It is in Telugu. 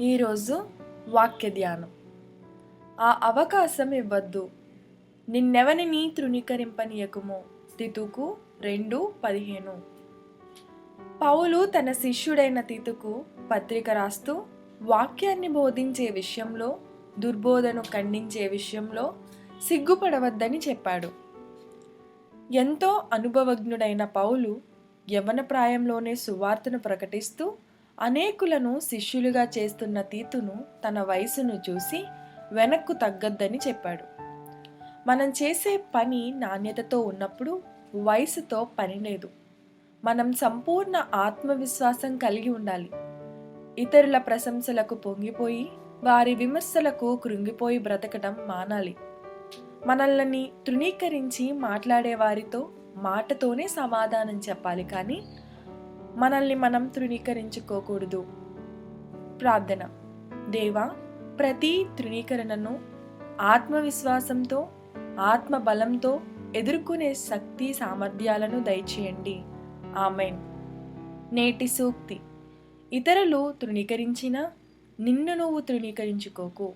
ఈరోజు వాక్య ధ్యానం. ఆ అవకాశం ఇవ్వద్దు. నిన్నెవనిని తృణీకరింపనీయకుము? తితుకు రెండు పదిహేను. పౌలు తన శిష్యుడైన తితుకు పత్రిక రాస్తూ వాక్యాన్ని బోధించే విషయంలో దుర్బోధను ఖండించే విషయంలో సిగ్గుపడవద్దని చెప్పాడు. ఎంతో అనుభవజ్ఞుడైన పౌలు యవన ప్రాయంలోనే సువార్తను ప్రకటిస్తూ అనేకులను శిష్యులుగా చేస్తున్న తీతును తన వయసును చూసి వెనక్కు తగ్గొద్దని చెప్పాడు. మనం చేసే పని నాణ్యతతో ఉన్నప్పుడు వయసుతో పని లేదు. మనం సంపూర్ణ ఆత్మవిశ్వాసం కలిగి ఉండాలి. ఇతరుల ప్రశంసలకు పొంగిపోయి వారి విమర్శలకు కృంగిపోయి బ్రతకడం మానాలి. మనల్ని తృణీకరించి మాట్లాడే వారితో మాటతోనే సమాధానం చెప్పాలి కానీ మనల్ని మనం తృణీకరించుకోకూడదు. ప్రార్థన. దేవా ప్రతి తృణీకరణను ఆత్మవిశ్వాసంతో ఆత్మ బలంతో ఎదుర్కొనే శక్తి సామర్థ్యాలను దయచేయండి. ఆమెన్. నేటి సూక్తి. ఇతరులు తృణీకరించినా నిన్ను నువ్వు తృణీకరించుకోకు.